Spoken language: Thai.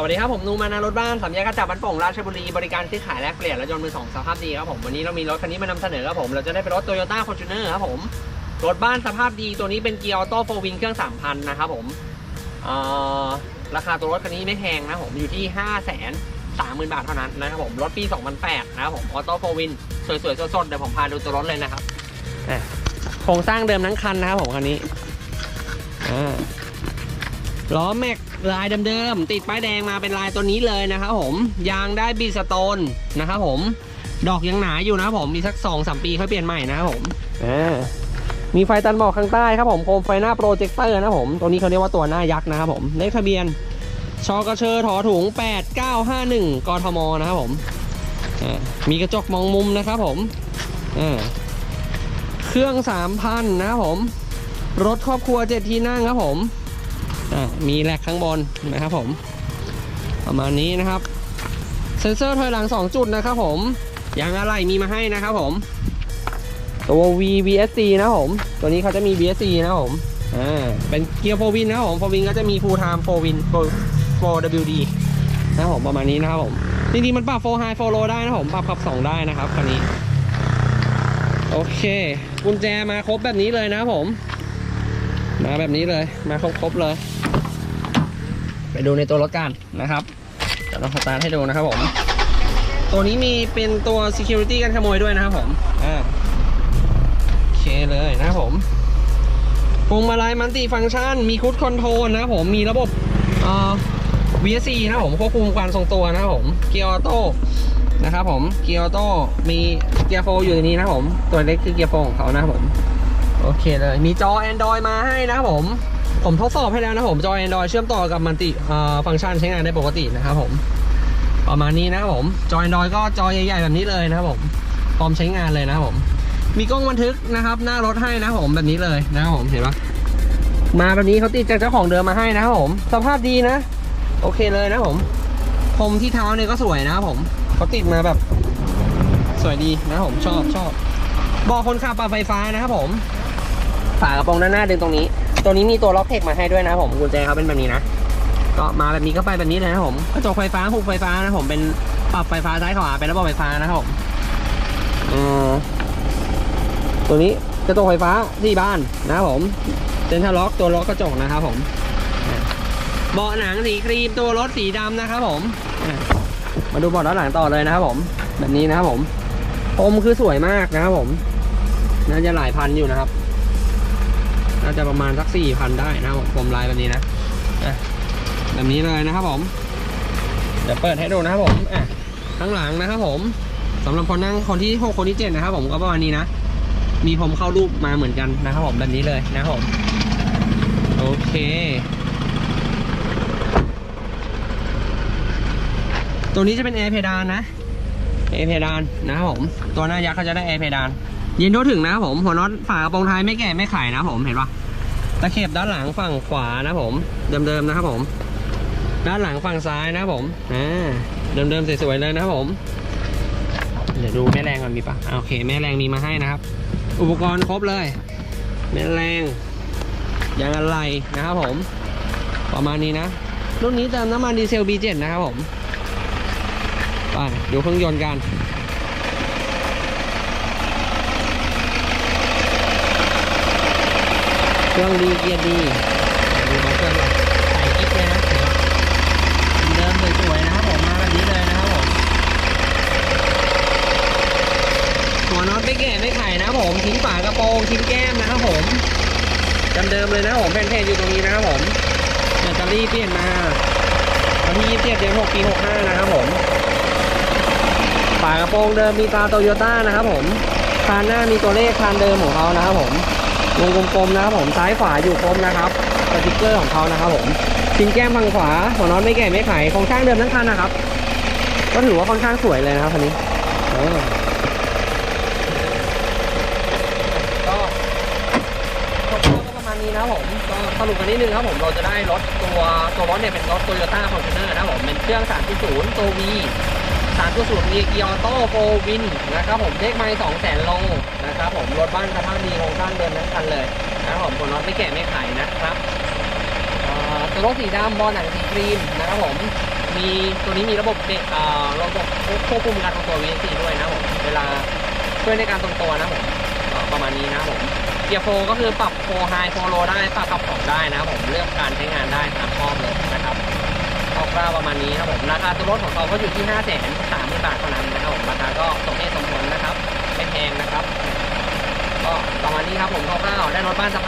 สวัสดีครับผมนูมานารถบ้านสามแยกกระจับบ้านโป่งราชบุรีบริการซื้อขายแลกเปลี่ยนรถยนต์มือสองสภาพดีครับผมวันนี้เรามีรถคันนี้มานำเสนอครับผมเราจะได้เป็นรถ Toyota Fortuner ครับผมรถบ้านสภาพดีตัวนี้เป็นเกียร์ออโต้โฟวินเครื่อง3,000นะครับผมราคาตัวรถคันนี้ไม่แพงนะผมอยู่ที่5 0 0 0 0 0 30,000บาทเท่านั้นนะครับผมรถปี2008นะครับผมออโต้โฟวินสวยๆสดๆเดี๋ยวผมพาดูตัวรถเลยนะครับโครงสร้างเดิมทั้งคันนะครับผมคันนี้อ่า ล้อแม็กลายเดิมๆ ติดป้ายแดงมาเป็นลายตัวนี้เลยนะครับผม ยางได้บีสโตนนะครับผม ดอกยังหนาอยู่นะครับผม มีสัก2อสปีค่อยเปลี่ยนใหม่นะครับผมอ่ามีไฟตันหมอกข้างใต้ครับผม โคมไฟหน้าโปรเจคเตอร์นะครับผม ตัวนี้เขาเรียกว่าตัวหน้ายักษ์นะครับผม เลขทะเบียน ชกเชอถอถุง 8951 กทมนะครับผมอ่ามีกระจกมองมุมนะครับผมอ่าเครื่อง 3,000 นะครับผม รถครอบครัว 7 ที่นั่งครับผมอะ มีแลกข้างบนนะครับผม ประมาณนี้นะครับ เซ็นเซอร์ถอยหลัง 2 จุดนะครับผมยางอะไรมีมาให้นะครับผม ตัว V VSC นะผม ตัวนี้เขาจะมี VSC นะผมอ่าเป็นเกียร์โฟวินนะครับผมโฟวินก็จะมี full time 4 win 4 WD นะครับผมประมาณนี้นะครับผมจริงๆมันปรับ4 high 4 low ได้นะผมปรับขับ 2 ได้นะครับคันนี้ โอเค กุญแจมาครบแบบนี้เลยนะครับผม มาแบบนี้เลยมาครบๆเลย ไปดูในตัวรถกันนะครับเดี๋ยวเราสตาร์ทให้ดูนะครับผม ตัวนี้มีเป็นตัว security กันขโมยด้วยนะครับผมอ่าโอเคเลยนะครับผมพวงมาลัยมันติฟังก์ชัน มีคุดคอนโทรลนะครับผมมีระบบเอ่อ VSC นะครับผมควบคุมการทรงตัวนะครับผมเกียร์ออโต้นะครับผมเกียร์ออโต้มีเกียร์โฟอยู่ในนี้นะครับผม ตัวเล็กคือเกียร์โฟของเขานะครับผม โอเคเลยมีจอ Android มาให้นะครับผม ผมทดสอบให้แล้วนะผมจอ Android เชื่อมต่อกับมันติฟังก์ชันใช้งานได้ปกตินะครับผม ประมาณนี้นะครับผมจอ Android ก็จอใหญ่ๆแบบนี้เลยนะครับผมพร้อมใช้งานเลยนะครับผม มีกล้องบันทึกนะครับ หน้ารถให้นะครับผมแบบนี้เลยนะครับผมเห็นปะมาแบบนี้เขาติดจากเจ้าของเดิมมาให้นะครับผม สภาพดีนะ โอเคเลยนะผมพรมที่เท้าเนี่ยก็สวยนะครับผมเขาติดมาแบบ สวยดีนะผมชอบชอบบอกคนขับปรับไฟฟ้านะครับผม ฝากระโปรงด้านหน้าดึงตรงนี้ ตัวนี้มีตัวล็อกเทคมาให้ด้วยนะผมกุญแจเขาเป็นแบบนี้นะ ก็มาแบบนี้ก็ไปแบบนี้เลยนะผมกระจกไฟฟ้าผูกไฟฟ้านะผมเป็นปรับไฟฟ้าซ้ายขวาเป็นระบบไฟฟ้านะครับผมอืตัวนี้กระจกไฟฟ้าที่บ้านนะครับผมเซ็นทรัลล็อกตัวล็อกกระจกนะครับผมเบาะหนังสีครีมตัวรถสีดำนะครับผมมาดูเบาะด้านหลังต่อเลยนะครับผม แบบนี้นะครับผมพรมคือสวยมากนะครับผมน่าจะหลายพันอยู่นะครับาจะประมาณสักสี่พันได้นะผมลายแบบนี้นะอะแบบนี้เลยนะครับผมเดี๋ยวเปิดให้ดูนะครับผมอะข้างหลังนะครับผมสำหรับคนนั่งคนที่หกคนที่เจ็ดนะครับผมก็ประมาณนี้นะมีผมเข้ารูปมาเหมือนกันนะครับผมแบบนี้เลยนะครับผมโอเค ตัวนี้จะเป็นแอร์เพดานนะแอร์เพดานนะครับผมตัวหน้ายักษ์เขาจะได้แอร์เพดาน เย็นทั่วถึงนะครับผมหัวน็อตฝากระโปรงท้ายไม่แก่ไม่ไขนะผมเห็นปะตะเข็บด้านหลังฝั่งขวานะครับผม เดิมๆนะครับผม ด้านหลังฝั่งซ้ายนะครับผมอ่าเดิมๆสวยๆเลยนะครับผม เดี๋ยวดูแม่แรงมันมีปะโอเค แม่แรงมีมาให้นะครับ อุปกรณ์ครบเลย แม่แรงยางอะไรนะครับผม ประมาณนี้นะรุ่นนี้เติมน้ำมันดีเซล B7 นะครับผมไปดูเครื่องยนต์กัน ครื่องดีเกียร์ดีดูของเครื่องก่อนใส่กิ๊กเลยนะเดิมสวยๆนะครับผมมาแบบนี้เลยนะครับผมหัวน็อตไม่แก่ไม่ไขนะครับผมทิ้งฝากระโปรงทิ้งแก้มนะครับผมเดิมเลยนะครับผมแผ่นเพจอยู่ตรงนี้นะครับผมแบตเตอรี่เปลี่ยนมาวันที่27เดือน6ปี65นะครับผมฝากระโปรงเดิมมีตราโตโยต้านะครับผมคานหน้ามีตัวเลขคานเดิมของเขานะครับผม วงกลมๆนะครับผมซ้ายขวาอยู่ครบนะครับสติกเกอร์ของเขานะครับผมชิ้นแก้มฝั่งขวาหัวนอตไม่แก่ไม่ไขโครงสร้างเดิมทั้งคันนะครับ ก็ถือว่าค่อนข้างสวยเลยนะครับคันนี้ก็ประมาณนี้นะครับผมก็สรุปกันนิดนึงครับผมเราจะได้รถตัวตัวรถเนี่ยเป็นรถโตโยต้าฟอร์จูเนอร์นะครับผมเป็นเครื่อง 3.0 ตัว V 3.0มีเกียร์ออโต้โฟวินนะครับผมเลขไมล์2แสนโลนะครับผมรถบ้านสภาพดีโครงสร้างเดิมทั้งคันเลยนะครับผมตัวน็อตไม่แก่ไม่ไขนะครับตัวรถสีดำบอลหนังสีครีมนะครับผมมีตัวนี้มีระบบเด็กเอ่อระบบควบคุมการทรงตัว VSC ด้วยนะผมเวลาช่วยในการทรงตัวนะผมประมาณนี้นะผมเกียร์โฟก็คือปรับโฟไฮโฟโลได้ปรับปรับของได้นะผมเลือกการใช้งานได้ตามชอบเลยนะครับคร่าวๆประมาณนี้ครับผมราคาตัวรถของเขาก็อยู่ที่5 3 0 0 0 0 บาทเท่านั้นนะครับผมราคาก็สมเหตุสมผลนะครับไม่แพงนะครับ ก็ประมาณนี้ครับผมคร่าวๆได้รถบ้านสภาพ